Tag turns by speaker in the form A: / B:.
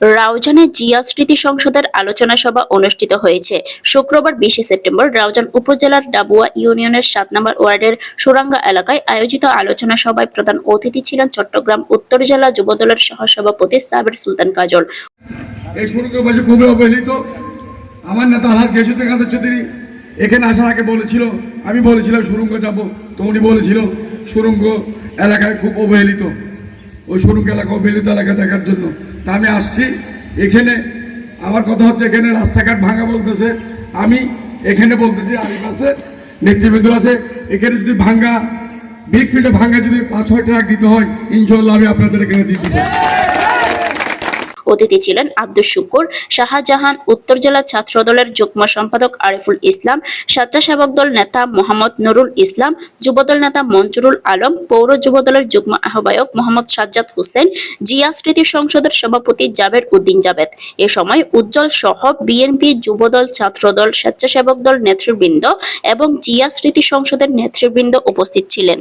A: রাউজানে জিয়া স্মৃতি সংসদের আলোচনা সভা অনুষ্ঠিত হয়েছে। শুক্রবার বিশে সেপ্টেম্বর রাউজান উপজেলার ডাবুয়া ইউনিয়নের সাত নম্বর ওয়ার্ডের সুরাঙ্গা এলাকায় আয়োজিত আলোচনা সভায় প্রধান অতিথি ছিলেন চট্টগ্রাম উত্তর জেলা যুবদলের সহসভাপতি সাবির সুলতান কাজল।
B: অবহেলিত। আমার নেতা চৌধুরী এখানে আসার আগে বলেছিল, আমি বলেছিলাম সুরঙ্গ যাব, তো উনি বলেছিল সুরঙ্গ এলাকায় খুব অবহেলিত। ওই সরুক এলাকা মিলিত এলাকা দেখার জন্য। তা আমি আসছি। এখানে আমার কথা হচ্ছে, এখানে রাস্তাঘাট ভাঙা বলতেছে। আমি এখানে বলতেছি, আরিফ আছে নেতৃবৃন্দ আছে। এখানে যদি ভাঙ্গা বিগ ফিল্ডে ভাঙ্গা যদি পাঁচ ছয় ট্রাক দিতে হয় ইনশাল্লাহ আমি আপনাদের এখানে দিয়ে দিব।
A: অতিথি ছিলেন আব্দুল শুকুর, শাহজাহান উত্তর জেলা ছাত্র দলের যুগ্ম সম্পাদক আরিফুল ইসলাম, স্বেচ্ছাসেবক দল নেতা মোহাম্মদ নুরুল ইসলাম যুবদল নেতা মঞ্জুরুল আলম, পৌর যুবদলের যুগ্ম আহ্বায়ক মোহাম্মদ সাজ্জাদ হোসেন, জিয়া স্মৃতি সংসদের সভাপতি জাবের উদ্দিন জাবেদ। এ সময় উজ্জ্বল সহ বিএনপি যুবদল ছাত্রদল স্বেচ্ছাসেবক দল নেতৃবৃন্দ এবং জিয়া স্মৃতি সংসদের নেতৃবৃন্দ উপস্থিত ছিলেন।